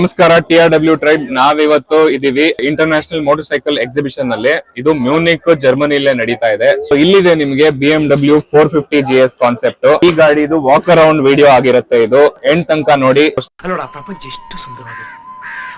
ನಮಸ್ಕಾರ T R W tribe ನಾವಿವತ್ತು ಇದೀವಿ ಇಂಟರ್ನ್ಯಾಷನಲ್ ಮೋಟರ್ ಸೈಕಲ್ ಎಕ್ಸಿಬಿಷನ್ ಅಲ್ಲಿ ಇದು ಮ್ಯೂನಿಕ್ ಜರ್ಮನಿಲ್ಲೇ ನಡೀತಾ ಇದೆ. ಸೊ ಇಲ್ಲಿದೆ ನಿಮ್ಗೆ B M W four fifty G S concept ಈ ಗಾಡಿ ಇದು ವಾಕ್ ಅರೌಂಡ್ ವಿಡಿಯೋ ಆಗಿರುತ್ತೆ ಇದು. ಎಂಡ್ ತನಕ ನೋಡಿ. ಅಲ್ಲೋಡ ಪ್ರಪಂಚ ಎಷ್ಟು ಸುಂದರವಾಗಿದೆ.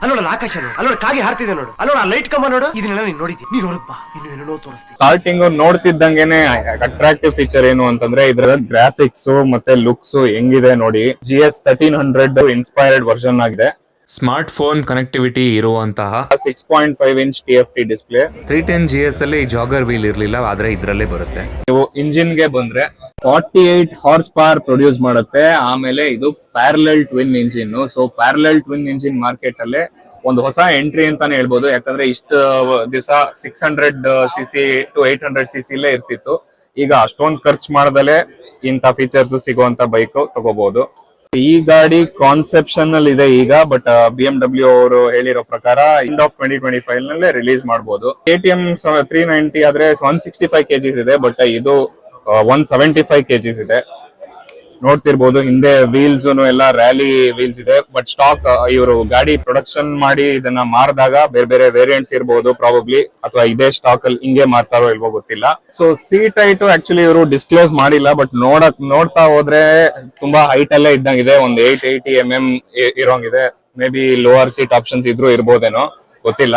ಅಲ್ಲೋಡ ಆಕಾಶ ನೋಡು. ಅಲ್ಲೋಡ ಕಾಗೆ ಹಾರ್ತಿದೆ ನೋಡು. ಅಲ್ಲೋಡ ಲೈಟ್ ಕಂಬ ನೋಡು. ಇದನ್ನೆಲ್ಲ ನೀನ್ ನೋಡಿದ್ದಿ. ನೀನ್ ಹೊರಗ್ ಬಾ. ಇನ್ನು ಏನೇನೋ ತೋರಿಸ್ತೀನಿ. ಸ್ಟಾರ್ಟಿಂಗ್ ನೋಡ್ತಿದ್ದಂಗೆನೆ ಅಟ್ರಾಕ್ಟಿವ್ ಫೀಚರ್ ಏನು ಅಂತಂದ್ರೆ ಇದ್ರ ಗ್ರಾಫಿಕ್ಸ್ ಮತ್ತೆ ಲುಕ್ಸ್ ಹೆಂಗಿದೆ ನೋಡಿ. G S thirteen hundred inspired version ಆಗಿದೆ. ಸ್ಮಾರ್ಟ್ ಫೋನ್ ಕನೆಕ್ಟಿವಿಟಿ ಇರುವಂತಹ six point five inch T F T display three ten G S ಅಲ್ಲಿ ಜಾಗರ್ ವೀಲ್ ಇರಲಿಲ್ಲ ಆದ್ರೆ ಇದ್ರಲ್ಲೇ ಬರುತ್ತೆ. ನೀವು ಇಂಜಿನ್ಗೆ ಬಂದ್ರೆ forty eight horse power produce ಮಾಡುತ್ತೆ. ಆಮೇಲೆ ಇದು parallel twin engine so parallel twin engine market ಅಲ್ಲಿ ಒಂದು ಹೊಸ ಎಂಟ್ರಿ ಅಂತಾನೆ ಹೇಳ್ಬೋದು. ಯಾಕಂದ್ರೆ ಇಷ್ಟು ದಿವಸ six hundred C C to eight hundred C C ಇರ್ತಿತ್ತು. ಈಗ ಅಷ್ಟೊಂದು ಖರ್ಚು ಮಾಡದಲ್ಲೇ ಇಂಥ ಫೀಚರ್ಸ್ ಸಿಗುವಂತ ಬೈಕ್ ತಗೋಬಹುದು ಈ ಗಾಡಿ ಕಾನ್ಸೆಪ್ಷನ್ ಅಲ್ಲಿ ಇದೆ ಈಗ ಬಟ್ ಬಿ ಎಂ ಡಬ್ಲ್ಯೂ ಅವರು ಹೇಳಿರೋ ಪ್ರಕಾರ end of twenty twenty five ನಲ್ಲೇ ರಿಲೀಸ್ ಮಾಡಬಹುದು K T M three ninety ಆದ್ರೆ ಒನ್ ಸಿಕ್ಸ್ಟಿ ಫೈವ್ ಕೆಜಿಸ್ ಇದೆ ಬಟ್ ಇದು ಒನ್ ಸೆವೆಂಟಿ ಫೈವ್ ಕೆಜಿಸ್ ಇದೆ. ನೋಡ್ತಿರ್ಬೋದು. ಹಿಂದೆ ವೀಲ್ಸ್ ಎಲ್ಲ ರ್ಯಾಲಿ ವೀಲ್ಸ್ ಇದೆ. ಬಟ್ ಸ್ಟಾಕ್ ಇವರು ಗಾಡಿ ಪ್ರೊಡಕ್ಷನ್ ಮಾಡಿ ಇದನ್ನ ಮಾರಿದಾಗ ಬೇರೆ ಬೇರೆ ವೇರಿಯಂಟ್ಸ್ ಇರಬಹುದು ಪ್ರಾಬಬ್ಲಿ ಅಥವಾ ಇದೇ ಸ್ಟಾಕ್ ಅಲ್ಲಿ ಹಿಂಗೆ ಮಾರ್ತಾರೋ ಇಲ್ವೋ ಗೊತ್ತಿಲ್ಲ. ಸೊ ಸೀಟ್ ಹೈಟ್ ಆಕ್ಚುಲಿ ಇವರು ಡಿಸ್ಕ್ಲೋಸ್ ಮಾಡಿಲ್ಲ. ಬಟ್ ನೋಡಕ್, ನೋಡ್ತಾ ಹೋದ್ರೆ ತುಂಬಾ ಹೈಟ್ ಅಲ್ಲೇ ಇದ್ದಂಗಿದೆ. ಒಂದು ಏಟ್ ಏಯ್ಟಿ ಎಂ ಎಂ ಇರೋಂಗಿದೆ. Maybe lower seat options ಇದ್ರು ಇರ್ಬೋದೇನೋ, ಗೊತ್ತಿಲ್ಲ.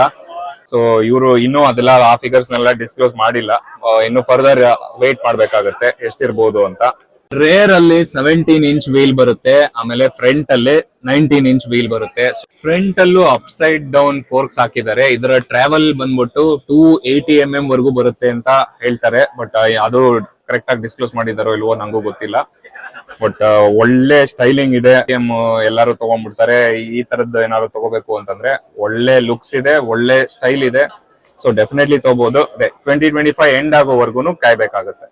ಸೊ ಇವರು ಇನ್ನೂ ಅದೆಲ್ಲ ಆ ಫಿಗರ್ಸ್ ನೆಲ್ಲ ಡಿಸ್ಕ್ಲೋಸ್ ಮಾಡಿಲ್ಲ. ಇನ್ನು ಫರ್ದರ್ ವೇಟ್ ಮಾಡ್ಬೇಕಾಗತ್ತೆ. ಎಷ್ಟಿರ್ಬೋದು ಅಂತ. ರೇರ್ ಅಲ್ಲಿ ಸೆವೆಂಟೀನ್ ಇಂಚ್ ವೀಲ್ ಬರುತ್ತೆ, ಆಮೇಲೆ ಫ್ರಂಟ್ ಅಲ್ಲಿ ನೈನ್ಟೀನ್ ಇಂಚ್ ವೀಲ್ ಬರುತ್ತೆ. ಫ್ರಂಟ್ ಅಲ್ಲೂ ಅಪ್ ಸೈಡ್ ಡೌನ್ ಫೋರ್ಕ್ಸ್ ಹಾಕಿದ್ದಾರೆ. ಇದರ ಟ್ರಾವೆಲ್ ಬಂದ್ಬಿಟ್ಟು ಟೂ ಏಟಿ ಎಂ ಎಂ ವರೆಗೂ ಬರುತ್ತೆ ಅಂತ ಹೇಳ್ತಾರೆ. ಬಟ್ ಅದು ಕರೆಕ್ಟ್ ಆಗಿ ಡಿಸ್ಕ್ಲೋಸ್ ಮಾಡಿದಾರೋ ಇಲ್ವೋ ನಂಗೂ ಗೊತ್ತಿಲ್ಲ. ಬಟ್ ಒಳ್ಳೆ ಸ್ಟೈಲಿಂಗ್ ಇದೆ. ಎಲ್ಲಾರು ತಗೊಂಡ್ಬಿಡ್ತಾರೆ. ಈ ತರದ್ದು ಏನಾದ್ರು ತಗೋಬೇಕು ಅಂತಂದ್ರೆ ಒಳ್ಳೆ ಲುಕ್ಸ್ ಇದೆ, ಒಳ್ಳೆ ಸ್ಟೈಲ್ ಇದೆ. ಸೊ ಡೆಫಿನೆಟ್ಲಿ ತಗೋಬಹುದು ಟ್ವೆಂಟಿ ಟ್ವೆಂಟಿ ಫೈವ್ ಎಂಡ್ ಆಗೋವರೆಗೂ ಕಾಯ್ಬೇಕಾಗುತ್ತೆ.